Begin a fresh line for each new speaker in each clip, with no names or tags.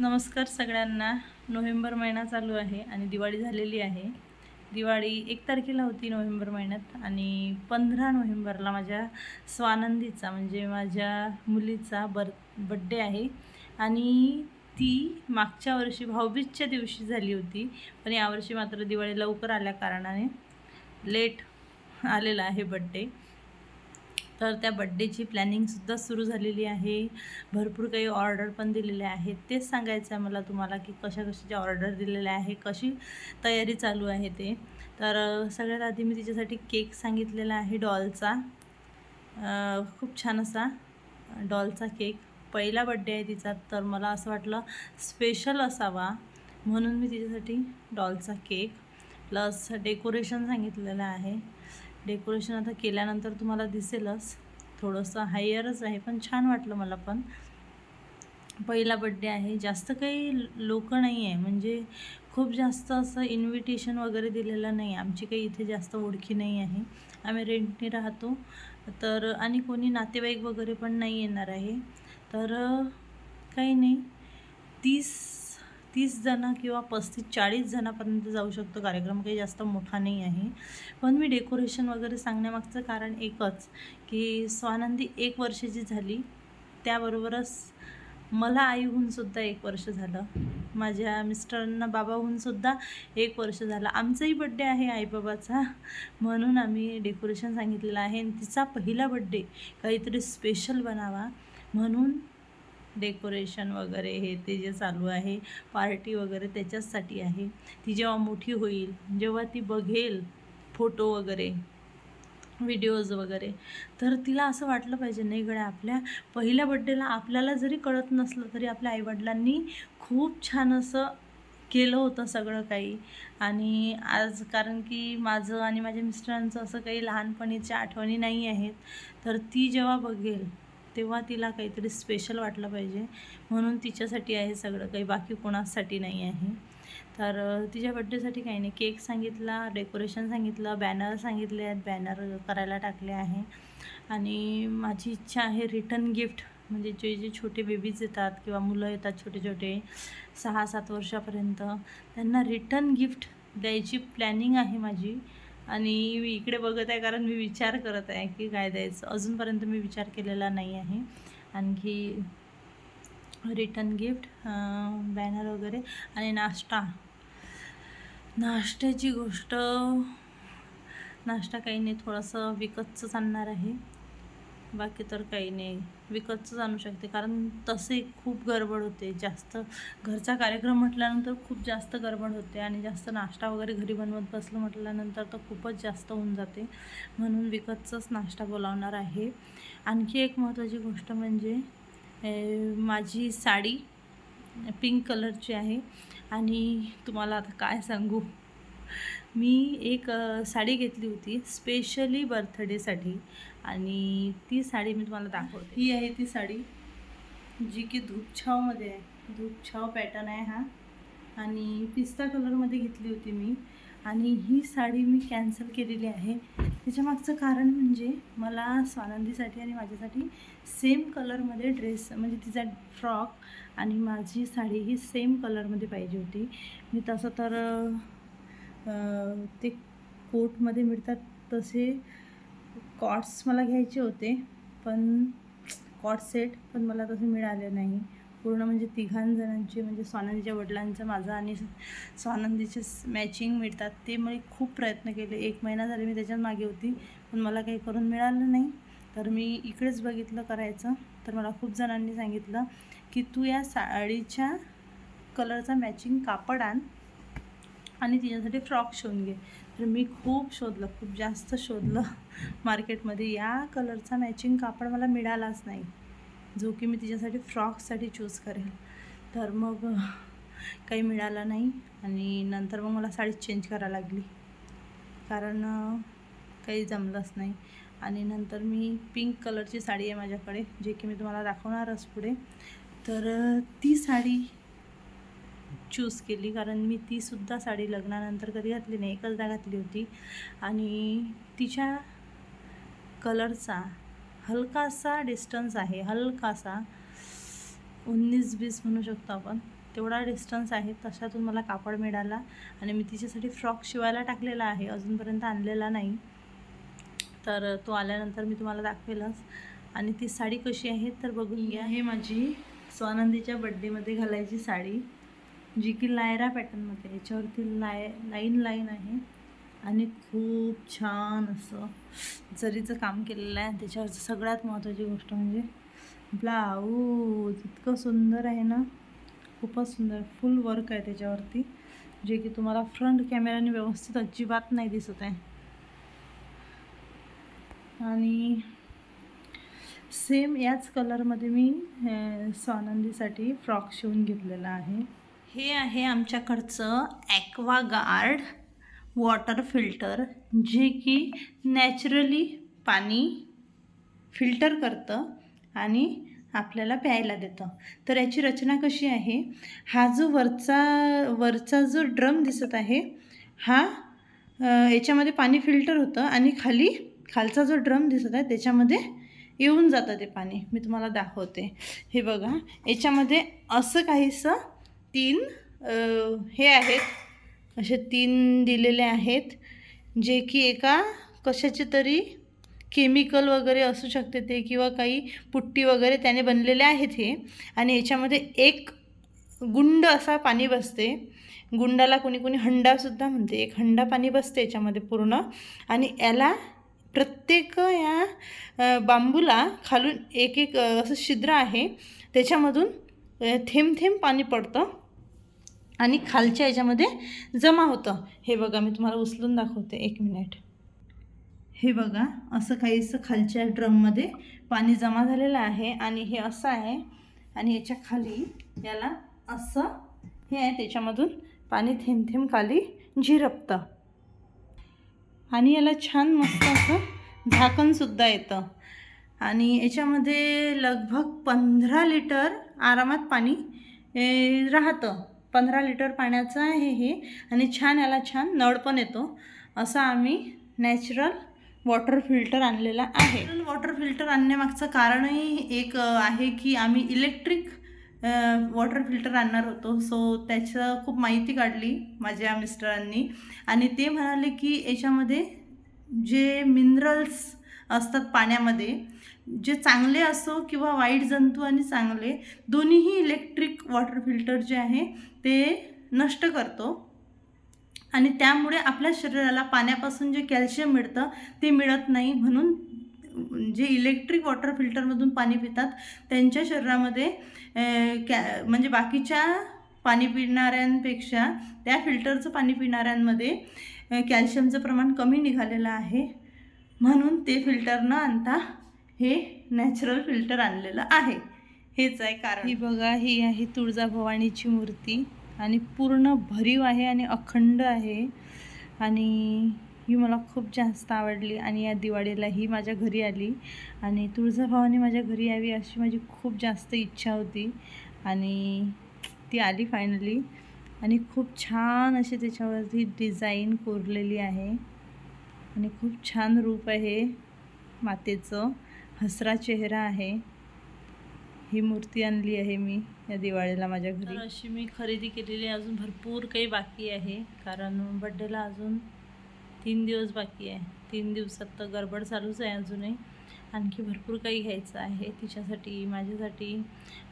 नमस्कार सगळ्यांना. नोव्हेंबर महिना चालू आहे आणि दिवाळी झालेली आहे. दिवाळी एक तारखेला होती नोव्हेंबर महिन्यात आणि पंधरा नोव्हेंबरला माझ्या स्वानंदीचा म्हणजे माझ्या मुलीचा बर बड्डे आहे. आणि ती मागच्या वर्षी भाऊबीजच्या दिवशी झाली होती पण यावर्षी मात्र दिवाळी लवकर आल्या कारणाने लेट आलेला आहे बड्डे तर त्या बड्डेची प्लॅनिंगसुद्धा सुरू झालेली आहे. भरपूर काही ऑर्डर पण दिलेल्या आहेत. तेच सांगायचं आहे मला तुम्हाला की कशा कशाच्या ऑर्डर दिलेल्या आहे कशी तयारी चालू आहे ते. तर सगळ्यात आधी मी तिच्यासाठी केक सांगितलेला आहे डॉलचा. खूप छान असा डॉलचा केक पहिला बड्डे आहे तिचा तर मला असं वाटलं स्पेशल असावा. म्हणून मी तिच्यासाठी डॉलचा केक प्लस डेकोरेशन सांगितलेलं आहे. डेकोरेशन आता केल्यानंतर तुम्हाला दिसेलच. थोडंसं हायरच आहे पण छान वाटलं मला पण. पहिला बड्डे आहे. जास्त काही लोक नाही आहे म्हणजे खूप जास्त असं इन्व्हिटेशन वगैरे दिलेलं नाही आमची काही इथे जास्त ओळखी नाही आहे. आम्ही रेंटने राहतो. तर आणि कोणी नातेवाईक वगैरे पण नाही येणार आहे. तर काही नाही. तीस तीस जणं किंवा पस्तीस चाळीस जणांपर्यंत जाऊ शकतो. कार्यक्रम काही जास्त मोठा नाही आहे. पण मी डेकोरेशन वगैरे सांगण्यामागचं कारण एकच की स्वानंदी एक वर्षाची झाली. त्याबरोबरच मला आईहूनसुद्धा एक वर्ष झालं. माझ्या मिस्टरांना बाबाहूनसुद्धा एक वर्ष झालं. आमचाही बड्डे आहे आईबाबाचा. म्हणून आम्ही डेकोरेशन सांगितलेलं आहे. आणि तिचा पहिला बड्डे काहीतरी स्पेशल बनावा. म्हणून डेकोरेशन वगैरे हे ते जे चालू आहे पार्टी वगैरे त्याच्याचसाठी आहे. ती जेव्हा मोठी होईल जेव्हा ती बघेल फोटो वगैरे व्हिडिओज वगैरे तर तिला असं वाटलं पाहिजे नाही गड्या आपल्या पहिल्या बड्डेला आपल्याला जरी कळत नसलं तरी आपल्या आईवडिलांनी खूप छान असं केलं होतं सगळं काही. आणि आज कारण की माझं आणि माझ्या मिस्टरांचं असं काही लहानपणीच्या आठवणी नाही आहेत तर ती जेव्हा बघेल तेव्हा तिला काहीतरी स्पेशल वाटलं पाहिजे. म्हणून तिच्यासाठी आहे सगळं. काही बाकी कोणासाठी नाही आहे. तर तिच्या बड्डेसाठी काही नाही. केक सांगितला डेकोरेशन सांगितलं बॅनर सांगितले आहेत. बॅनर करायला टाकले आहे. आणि माझी इच्छा आहे रिटर्न गिफ्ट म्हणजे जे जे छोटे बेबीज येतात किंवा मुलं येतात छोटे छोटे सहा सात वर्षापर्यंत त्यांना रिटर्न गिफ्ट द्यायची प्लॅनिंग आहे माझी. आणि मी इकडे बघत आहे कारण मी विचार करत आहे की काय द्यायचं. अजूनपर्यंत मी विचार केलेला नाही आहे. आणखी रिटर्न गिफ्ट बॅनर वगैरे आणि नाश्ता. नाश्त्याची गोष्ट नाश्ता काही नाही थोडंसं विकतचंच आणणार आहे. बाकी तर काही नाही. विकतच आणू शकते. कारण तसे खूप गडबड होते. जास्त घरचा कार्यक्रम म्हटल्यानंतर खूप जास्त गडबड होते आणि जास्त नाश्ता वगैरे घरी बनवत बसलं म्हटल्यानंतर तर खूपच जास्त होऊन जाते. म्हणून विकतचाच नाश्ता बोलावणार आहे. आणखी एक महत्त्वाची गोष्ट म्हणजे माझी साडी पिंक कलरची आहे. आणि तुम्हाला आता काय सांगू? मी एक साडी घेतली होती. स्पेशली बर्थडेसाठी. आणि ती साडी मी तुम्हाला दाखवते. ही आहे ती साडी जी की धूपछावमध्ये आहे. धूपछाव पॅटर्न आहे हा. आणि पिस्ता कलरमध्ये घेतली होती मी. आणि ही साडी मी कॅन्सल केलेली आहे. त्याच्यामागचं कारण म्हणजे मला स्वानंदीसाठी आणि माझ्यासाठी सेम कलरमध्ये ड्रेस म्हणजे तिचा फ्रॉक आणि माझी साडी ही सेम कलरमध्ये पाहिजे होती. मी तसं तर ते कोटमध्ये मिळतात तसे कॉट्स मला घ्यायचे होते पण कॉट सेट पण मला तसं मिळाले नाही. पूर्ण म्हणजे तिघांजणांचे म्हणजे स्वानंदीच्या वडिलांचं माझं आणि स्वानंदीचे मॅचिंग मिळतात. ते मी खूप प्रयत्न केले. एक महिना झाले मी त्याच्यात मागे होती पण मला काही करून मिळालं नाही. तर मी इकडेच बघितलं करायचं. तर मला खूप जणांनी सांगितलं की तू या साडीच्या कलरचा मॅचिंग कापड आण आणि तिच्यासाठी फ्रॉक शिवून घे. तर मी खूप शोधलं खूप जास्त शोधलं मार्केटमध्ये. या कलरचा मॅचिंग कापड मला मिळालाच नाही जो की मी तिच्यासाठी फ्रॉकसाठी चूज करेल. तर मग काही मिळालं नाही आणि नंतर मग मला साडी चेंज करायला लागली. कारण काही जमलंच नाही. आणि नंतर मी पिंक कलरची साडी आहे माझ्याकडे जे की मी तुम्हाला दाखवणारच पुढे. तर ती साडी चूज केली. कारण मी तीसुद्धा साडी लग्नानंतर कधी घातली नाही एकचदा घातली होती. आणि तिच्या कलरचा हलकासा डिस्टन्स आहे. हलकासा उन्नीस बीस म्हणू शकतो आपण. तेवढा डिस्टन्स आहे. तशातून मला कापड मिळाला. आणि मी तिच्यासाठी फ्रॉक शिवायला टाकलेला आहे. अजूनपर्यंत आणलेला नाही. तर तो आल्यानंतर मी तुम्हाला दाखवेलच. आणि ती साडी कशी आहे तर बघून घ्या. हे माझी स्वानंदीच्या बड्डेमध्ये घालायची साडी. जी की लायरा पॅटर्नमध्ये याच्यावरती लाय लाईन लाईन आहे. आणि खूप छान असं जरीचं काम केलेलं आहे त्याच्यावरचं सगळ्यात महत्त्वाची गोष्ट म्हणजे ब्लाऊज इतकं सुंदर आहे ना. खूपच सुंदर. फुल वर्क आहे त्याच्यावरती. जे की तुम्हाला फ्रंट कॅमेराने व्यवस्थित अजिबात नाही दिसत आहे. आणि सेम याच कलरमध्ये मी अं, स्वानंदीसाठी फ्रॉक शिवून घेतलेला आहे. हे आहे आमच्याकडचं ॲक्वा गार्ड वॉटर फिल्टर जे की नॅचरली पाणी फिल्टर करतं आणि आपल्याला प्यायला देतं. तर याची रचना कशी आहे? हा जो वरचा वरचा जो ड्रम दिसत आहे हा याच्यामध्ये पाणी फिल्टर होतं आणि खाली खालचा जो ड्रम दिसत आहे त्याच्यामध्ये येऊन जातं ते पाणी. मी तुम्हाला दाखवते. हे बघा याच्यामध्ये असं काहीसं तीन हे आहेत. असे तीन दिलेले आहेत जे की एका कशाचे तरी केमिकल वगैरे असू शकते ते किंवा काही पुट्टी वगैरे त्याने बनलेले आहेत हे. आणि याच्यामध्ये एक गुंड असा पाणी बसते. गुंडाला कोणी कोणी हंडासुद्धा म्हणते. एक हंडा पाणी बसते याच्यामध्ये पूर्ण. आणि याला प्रत्येक या बांबूला खालून एक एक असं छिद्र आहे. त्याच्यामधून थेंब थेंब पाणी पडतं. आणि खालच्या याच्यामध्ये जमा होतं. हे बघा मी तुम्हाला उचलून दाखवते. एक मिनिट. हे बघा असं काहीसं खालच्या ड्रममध्ये पाणी जमा झालेलं आहे आणि हे असं आहे आणि याच्या खाली याला असं हे आहे त्याच्यामधून पाणी थेंब थेंब खाली झिरपतं. आणि याला छान मस्त असं झाकणसुद्धा येतं. आणि याच्यामध्ये लगभग पंधरा लिटर आरामात पाणी राहतं. पंधरा लिटर पाण्याचं आहे हे आणि छान याला छान नळ पण येतो. असं आम्ही नॅचरल वॉटर फिल्टर आणलेला आहे. वॉटर फिल्टर आणण्यामागचं कारणही एक आहे की आम्ही इलेक्ट्रिक वॉटर फिल्टर आणणार होतो. सो त्याचं खूप माहिती काढली माझ्या मिस्टरांनी. आणि ते म्हणाले की याच्यामध्ये जे मिनरल्स असतात पाण्यामध्ये जे चांगले असो किंवा वाईट जंतू आणि चांगले दोन्हीही इलेक्ट्रिक वॉटर फिल्टर जे आहे ते नष्ट करतो. आणि त्यामुळे आपल्या शरीराला पाण्यापासून जे कॅल्शियम मिळतं ते मिळत नाही म्हणून जे इलेक्ट्रिक वॉटर फिल्टरमधून पाणी पितात त्यांच्या शरीरामध्ये कॅ म्हणजे बाकीच्या पाणी पिणाऱ्यांपेक्षा त्या फिल्टरचं पाणी पिणाऱ्यांमध्ये कॅल्शियमचं प्रमाण कमी निघालेलं आहे. म्हणून ते फिल्टर न आणता हे नॅचरल फिल्टर आणलेलं आहे. हेच आहे कारण. ही बघा ही आहे तुळजाभवानीची मूर्ती आणि पूर्ण भरीव आहे आणि अखंड आहे. आणि ही मला खूप जास्त आवडली आणि या दिवाळीला ही माझ्या घरी आली. आणि तुळजाभवानी माझ्या घरी यावी अशी माझी खूप जास्त इच्छा होती. आणि ती आली फायनली आणि खूप छान अशी त्याच्यावरती डिझाईन कोरलेली आहे. आणि खूप छान रूप आहे मातेचं. हसरा चेहरा आहे. ही मूर्ती आणली आहे मी या दिवाळीला माझ्या घरी. अशी मी खरेदी केलेली आहे. अजून भरपूर काही बाकी आहे. कारण बड्डेला अजून तीन दिवस बाकी आहे. तीन दिवसात तर गडबड चालूच आहे अजूनही. आणखी भरपूर काही घ्यायचं आहे तिच्यासाठी माझ्यासाठी.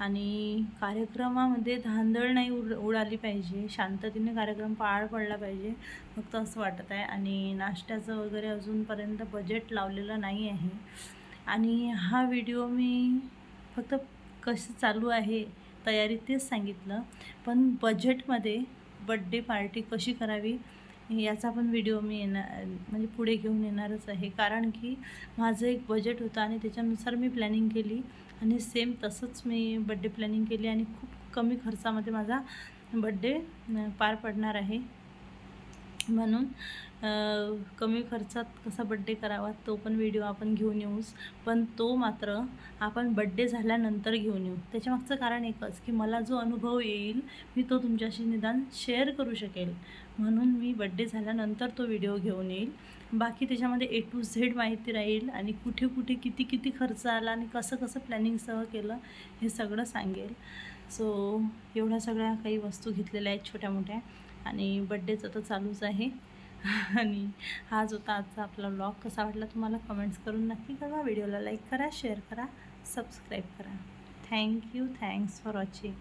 आणि कार्यक्रमामध्ये धांदळ नाही उड उडाली पाहिजे. शांततेने कार्यक्रम पार पडला पाहिजे. फक्त असं वाटत आहे. आणि नाश्त्याचं वगैरे अजूनपर्यंत बजेट लावलेलं नाही आहे. आणि हा व्हिडिओ मी फक्त कसं चालू आहे तयारी तेच सांगितलं. पण बजेटमध्ये बड्डे पार्टी कशी करावी याचा पण व्हिडिओ मी येणार म्हणजे पुढे घेऊन येणारच आहे. कारण की माझं एक बजेट होतं आणि त्याच्यानुसार मी प्लॅनिंग केली. आणि सेम तसंच मी बड्डे प्लॅनिंग केली आणि खूप कमी खर्चामध्ये माझा बड्डे पार पडणार आहे. म्हणून कमी खर्चात कसा बड्डे करावा तो पण व्हिडिओ आपण घेऊन येऊच पण तो मात्र आपण बड्डे झाल्यानंतर घेऊन येऊ. त्याच्यामागचं कारण एकच की मला जो अनुभव येईल मी तो तुमच्याशी निदान शेअर करू शकेल. म्हणून मी बड्डे झाल्यानंतर तो व्हिडिओ घेऊन येईल. बाकी त्याच्यामध्ये ए टू झेड माहिती राहील आणि कुठे कुठे किती किती खर्च आला आणि कसं कसं प्लॅनिंगसह केलं हे सगळं सांगेल. सो एवढ्या सगळ्या काही वस्तू घेतलेल्या आहेत छोट्या मोठ्या. आणि बड्डेचं तर चालूच आहे. आणि हाच होता आजचा आपला ब्लॉग कसा वाटला तुम्हाला कमेंट्स करून नक्की कळवा. व्हिडिओला लाईक करा शेअर करा सबस्क्राईब करा. Thank you thanks for watching